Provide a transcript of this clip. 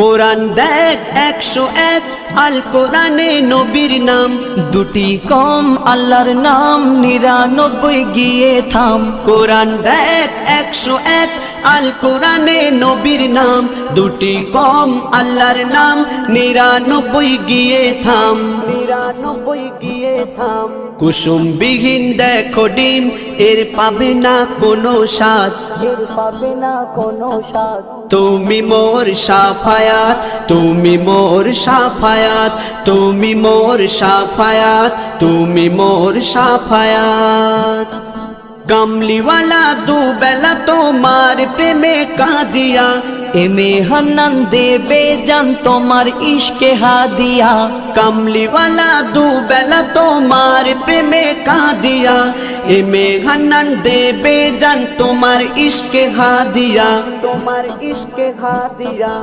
কোরআন দেখ একশো এক, আল কোরআনে নবীর নাম। দুটি কম, আল্লাহর নাম নিরানব্বই, গিয়ে থাম। কোরআন দেখ একশো এক, আল কোরআনে নবীর নাম। দুটি কম, আল্লাহর নাম নিরানব্বই, গিয়ে থাম। নিরানব্বই, গিয়ে থাম। কুসুম বিহীন দেখো ডিম, এর পাবে না কোনো স্বাদ। পাবে না কোনো স্বাদ। তুমি মোর সাফায়াত, তুমি মোর সাফায়াত, তুমি মোর সাফায়াত, তুমি মোর সাফায়াত। কামলিওয়ালা দুবেলা তোমার প্রেমে কাঁদিয়া এমে হান্নান দেবে জান তোমার ইশকে হাদিয়া কামলিওয়ালা দুবেলা তোমার প্রেমে কাঁদিয়া এমে হান্নান দেবে জান তোমার ইশকে হাদিয়া তোমার ইশকে হাদিয়া